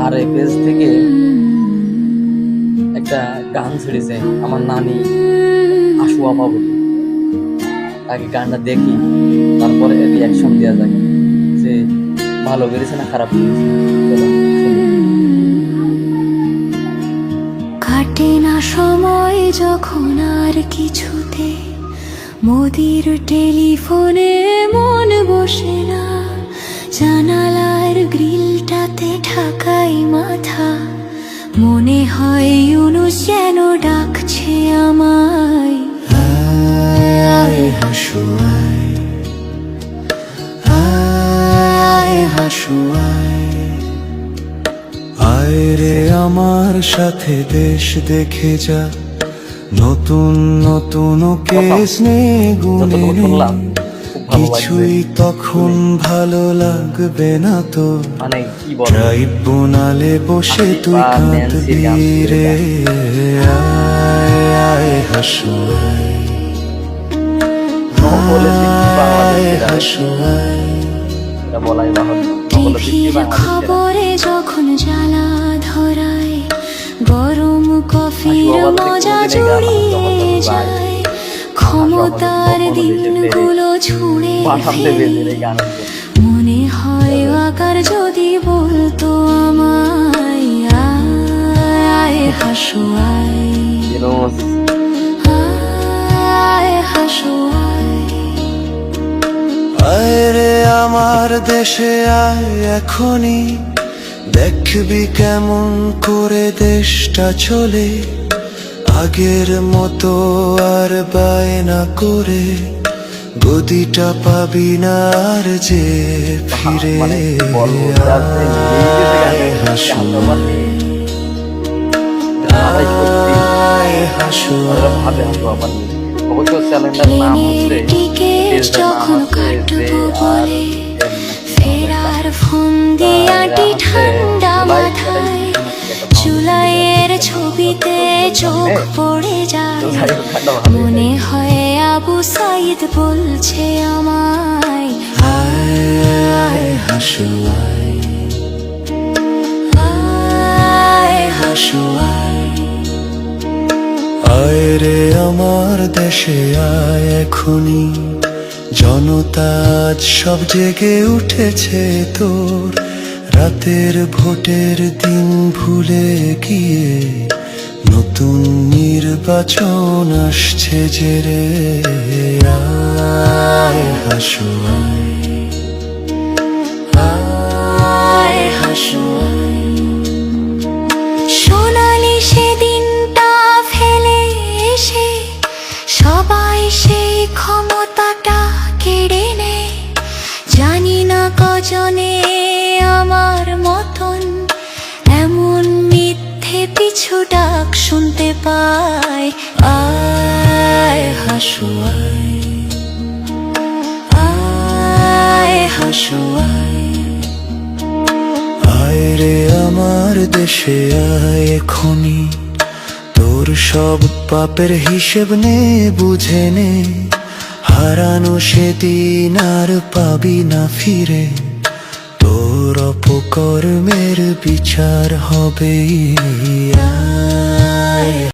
আর এই পেজ থেকে একটা গান ছেড়েছে আমার নানি আশু আপা বলি তাকে গানটা দেখি, তারপরে রিয়াকশন দেওয়া যাক যে ভালো বেরিয়েছে না খারাপ চলো, কাটে না সময় যখন আর কিছুতে, মোদির টেলিফোনে মন বসে না, জানালার যেন ডাকছে আমায়। আয় হাসু আয়। আয় হাসু আয়। আয় রে আমার সাথে দেশ দেখে যা। নতুন নতুন কেস নে গুনে ভালো কিছুই তখন ভালো লাগবে না তো। মানে কি বল ট্রাইব্যুনালে বসে তুই কাঁদবি রে। আয় আয় হাসু আয়। বলাই বাহুল্য। খবরে যখন জ্বালা ধরায় গরম কফির মজা জুড়িয়ে যায় ক্ষমতার দিনগুলো ছুঁড়ে মনে হয় আকার যদি বলতো আমায় আয় আয়। হাসু আয় আয় হাসু আয়। আয় রে আমার দেশে আয় এখনই। দেখবি কেমন করে দেশটা চলে। আগের মতো আর বায়না করে গদিটা পাবি না আর যে ফিরে মানে কি বলব যার যে হাসু। হাসু আবার অবশ্য চ্যানেলটার নাম হচ্ছে যখন কাটবো বলে ফেরার ফোন দিয়াটি চোখ পড়ে যায়। মনে হয় আবু সাইদ বলছে আমায় আয় হাসু আয় হাসু রে আমার দেশে আয় এখনি। জনতা আজ সব জেগে উঠেছে তোর। রাতের ভোটের দিন ভুলে গিয়ে নতুন নির্বাচন আসছে যে রে। আয় হাসু সোনালি সেদিনটা ফেলে সবাই সেই ক্ষমতাটা কেড়ে নেয়। জানি না কজনে পায় আয় হাসু, আয় আয় হাসু, আয় রে আমার দেশে, আয় এখনি তোর সব পাপের হিসেব নে, বুঝে নে। হারানো সেদিন আর পাবি না ফিরে। তোর অপকর্মের বিচার হবে